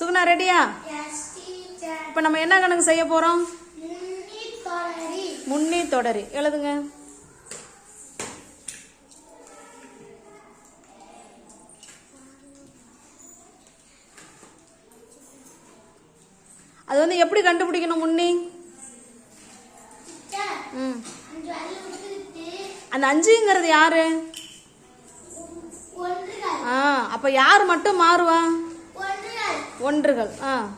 சுகுணா ரெடியா இப்போ நம்ம என்ன கணக்கு செய்ய போகிறோம் முன்னி தொடரி. எழுதுங்க. அது வந்து எப்படி கண்டுபிடிக்கணும் முன்னி? அந்த அஞ்சுங்கிறது யாரு? ஆ அப்போ யார் மட்டும் மாறுவா? ஒன்றுகள் ஆ.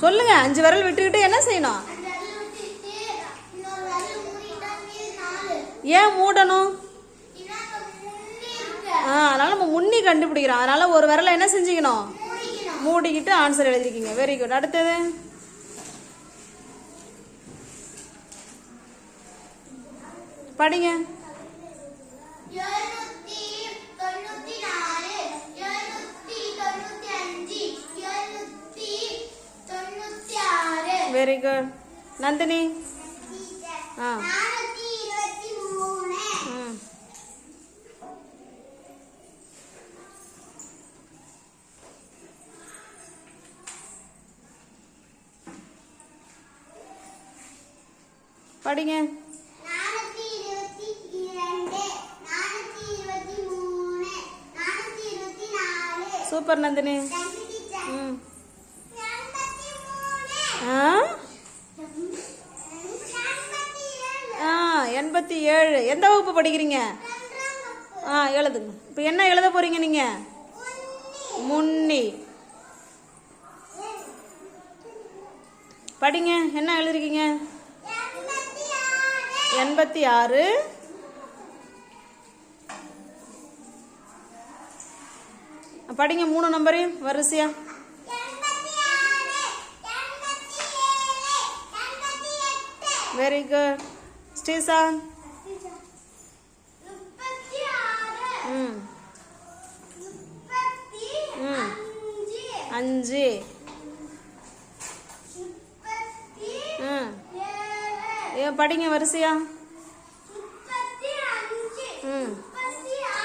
சொல்லுங்க அஞ்சு விரல் விட்டுக்கிட்டு என்ன செய்யணும்? ஏன் மூடணும்? ஆ அதனால நம்ம முன்னி கண்டுபிடிக்கிறோம். அதனால ஒரு விரலை என்ன செஞ்சுக்கணும்? மூடிக்கிட்டு ஆன்சர் எழுதிருக்கீங்க. வெரி குட் அடுத்தது? படிங்க. வெரி குட் நந்தினி ஆ படிங்க சூப்பர் நந்தினி இரண்டு நானூத்தி இருபத்தி மூணு நானூத்தி இருபத்தி நாலு சூப்பர் நந்தினி தேங்க்யூ டீச்சர் ம் எண்பத்தி மூணு ஆ எண்பத்தி ஏழு ஆ எண்பத்தி ஏழு. எந்த வகுப்பு படிக்கிறீங்க? ஆ எழுதுங்க. இப்போ என்ன எழுத போறீங்க நீங்க? முன்னி. படிங்க. என்ன எழுதிருக்கீங்க? எண்பத்தி ஆறு. படிங்க மூணு நம்பரையும் வரிசையா. வெரி குட் ஸ்ரீசா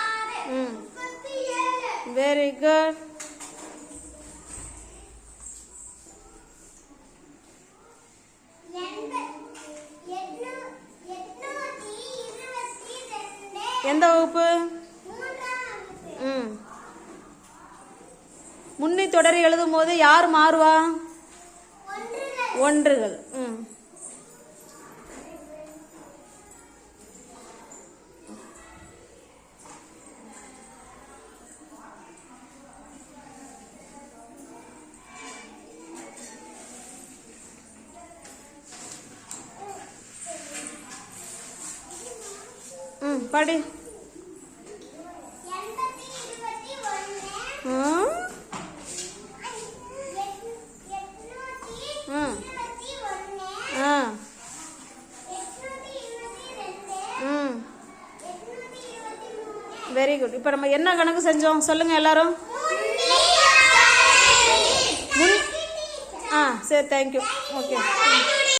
ஆறு. ம். முப்பத்தி ஏழு. வெரி குட் எந்த வகுப்பு மூன்றாம் வகுப்பு ம் முன்னி தொடரி எழுதும் போது யார் மாறுவா? ஒன்றுகள். ம். ம் படி. ம். வெரி குட் இப்போ நம்ம என்ன கணக்கு செஞ்சோம்? சொல்லுங்க எல்லாரும். ஆ சரி தேங்க்யூ ஓகே